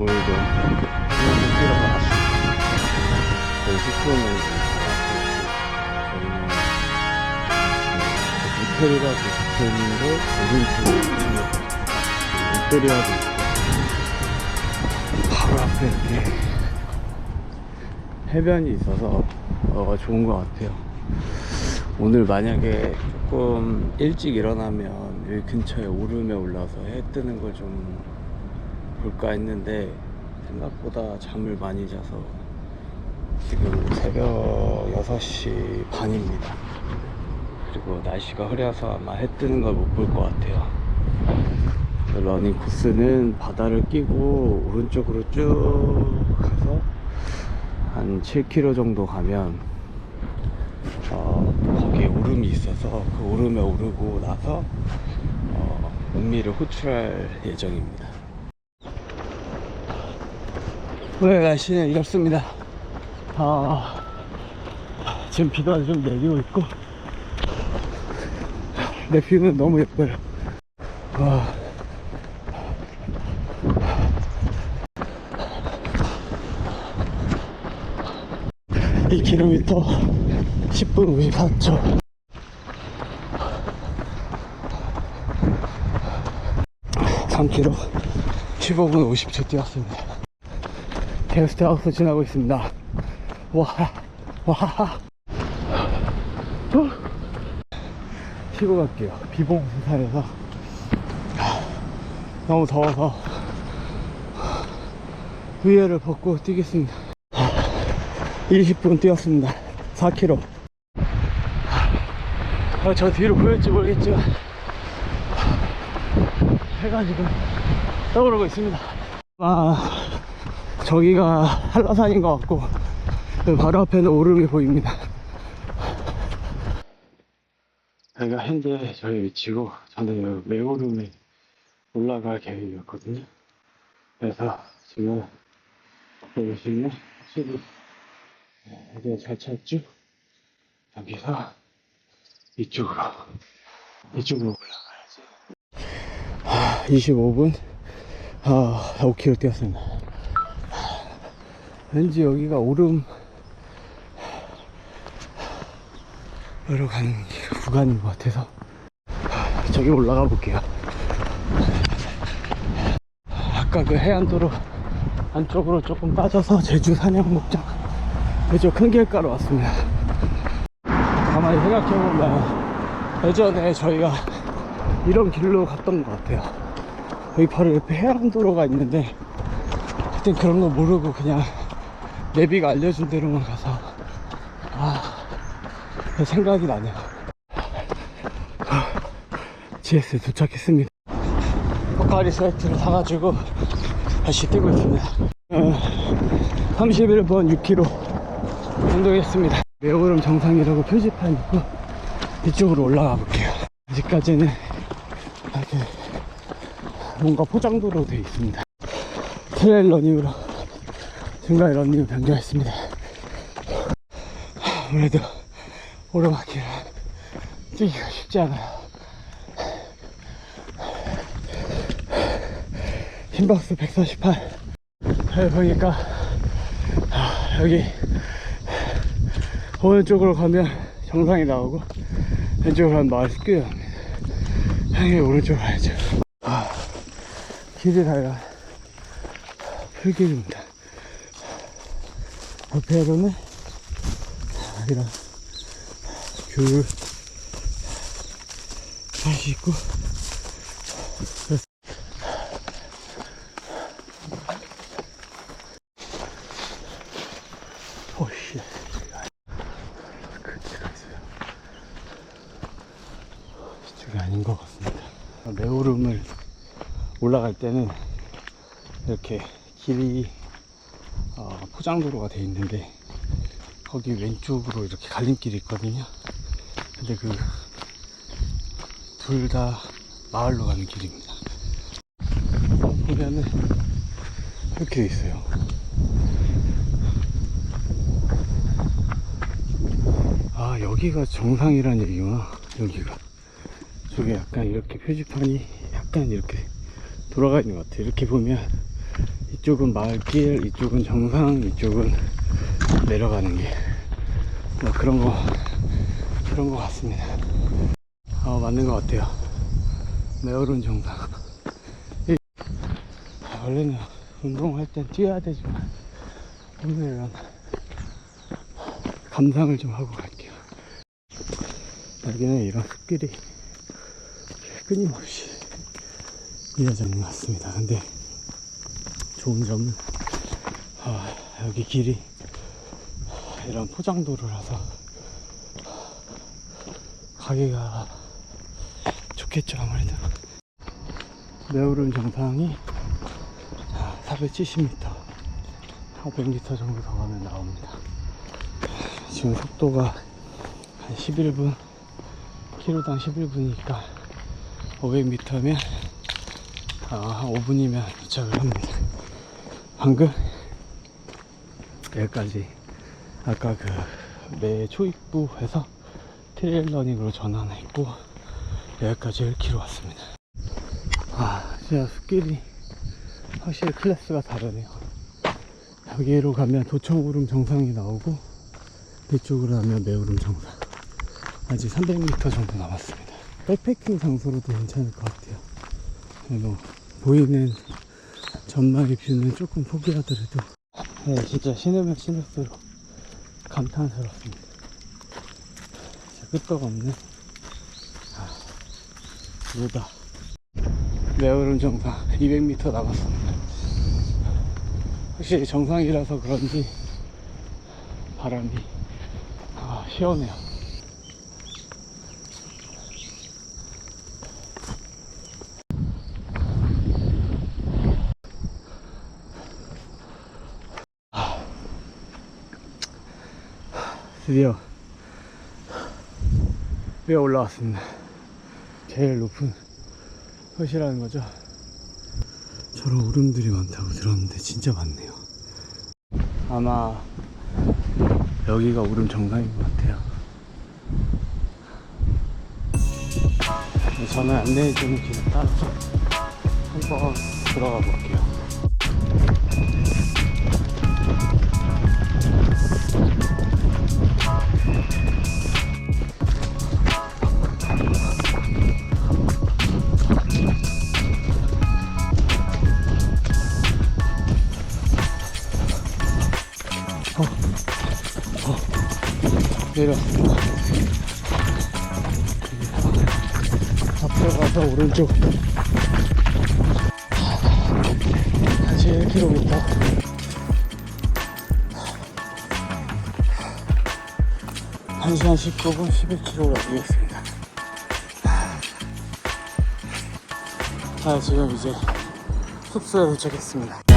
오늘도 뛰어서 왔습니다. 저희 숙소는 저희는 모텔이라도 붙어있는데 오른쪽에 롯데리아도 있고 바로 앞에 이렇게 해변이 있어서 어, 좋은 것 같아요. 오늘 만약에 조금 일찍 일어나면 여기 근처에 오름에 올라서 해 뜨는 걸좀 볼까 했는데 생각보다 잠을 많이 자서 지금 새벽 6시 반입니다. 그리고 날씨가 흐려서 아마 해 뜨는 걸 못 볼 것 같아요. 러닝 코스는 바다를 끼고 오른쪽으로 쭉 가서 한 7km 정도 가면 어, 거기에 오름이 있어서 그 오름에 오르고 나서 어, 은미를 호출할 예정입니다. 오늘 날씨는 이렇습니다. 아, 지금 비가 좀 내리고 있고 내 뷰는 너무 예뻐요. 와. 이 킬로미터 10분 54초. 삼 k 로 15분 50초 뛰었습니다. 게스트 하우스 지나고 있습니다. 와, 와. 어? 쉬고 갈게요. 비봉수산에서 너무 더워서 위에를 벗고 뛰겠습니다. 20분 뛰었습니다. 4km. 아, 저 뒤로 보일지 모르겠지만 해가 지금 떠오르고 있습니다. 아, 저기가 한라산인 것 같고 그 바로 앞에는 오름이 보입니다. 여기가 현재 저희 위치고 저는 매오름에 올라갈 계획이었거든요. 그래서 지금 보시면 확실히 이제 잘 찾죠? 여기서 이쪽으로 이쪽으로 올라가야지. 아, 25분 아, 5km 뛰었습니다. 왠지 여기가 오름 으로 가는 구간인 것 같아서 저기 올라가 볼게요. 아까 그 해안도로 안쪽으로 조금 빠져서 제주 산양 목장 그저 큰 길가로 왔습니다. 가만히 생각해보면 예전에 저희가 이런 길로 갔던 것 같아요. 여기 바로 옆에 해안도로가 있는데 그땐 그런 거 모르고 그냥 내비가 알려준 대로만 가서 아 생각이 나네요. GS 도착했습니다. 포카리 스웨트를 사가지고 다시 뛰고 있습니다. 어, 31번 6km 정도 했습니다. 매오름 정상이라고 표지판 있고 이쪽으로 올라가 볼게요. 아직까지는 이렇게 뭔가 포장도로 되어 있습니다. 트레일 러닝으로 중간에 러닝을 변경했습니다. 아무래도 오르막길은 뛰기가 쉽지 않아요. 심박수 148. 잘 보니까 아, 여기 오른쪽으로 가면 정상이 나오고 왼쪽으로 가면 마을 습교가 납니다. 당연히 오른쪽으로 가야죠. 아, 길이 달라 풀길입니다. 옆에로는 이런 귤 다시 있고. 오씨. 그지가 있어요. 이쪽이 아닌 것 같습니다. 매오름을 올라갈 때는 이렇게 길이 어, 포장도로가 돼 있는데 거기 왼쪽으로 이렇게 갈림길이 있거든요. 근데 그 둘 다 마을로 가는 길입니다. 보면은 이렇게 돼 있어요. 아 여기가 정상이란 얘기구나. 여기가 저게 약간 이렇게 표지판이 약간 이렇게 돌아가 있는 것 같아. 이렇게 보면 이쪽은 마을길, 이쪽은 정상, 이쪽은 내려가는 길. 뭐 그런 거, 그런 거 같습니다. 어, 맞는 것 같아요. 내오른 정상. 이- 아, 원래는 운동할 땐 뛰어야 되지만, 오늘은 감상을 좀 하고 갈게요. 여기는 이런 숲길이 끊임없이 이어져 있는 것 같습니다. 근데 좋은 점은? 아, 여기 길이 이런 포장도로라서 가기가 좋겠죠 아무래도. 내오른 정상이 470m 500m 정도 더 가면 나옵니다. 지금 속도가 한 11분 키로당 11분이니까 500m면 아, 한 5분이면 도착을 합니다. 방금 여기까지 아까 그 내 초입부에서 트레일러닝으로 전환했고 여기까지 1km 왔습니다. 아 진짜 숲길이 확실히 클래스가 다르네요. 여기로 가면 도청오름 정상이 나오고 이쪽으로 가면 매오름 정상 아직 300m 정도 남았습니다. 백패킹 장소로도 괜찮을 것 같아요. 뭐 보이는 전망의 뷰는 조금 포기하더라도 네, 진짜 신으면 신을수록 감탄스럽습니다. 끄떡 없는 아, 뭐다. 내오름 정상 200m 남았습니다. 확실히 정상이라서 그런지 바람이 아, 시원해요. 드디어 위에 올라왔습니다. 제일 높은 컷이라는 거죠. 저런 오름들이 많다고 들었는데 진짜 많네요. 아마 여기가 오름 정상인 것 같아요. 저는 안내해주는 길을 따라서 한번 들어가 볼게요. 내렸습니다. 앞으로 가서 오른쪽 다시 1km 한시간 19분 11km가 되겠습니다. 아, 지금 이제 숙소에 도착했습니다.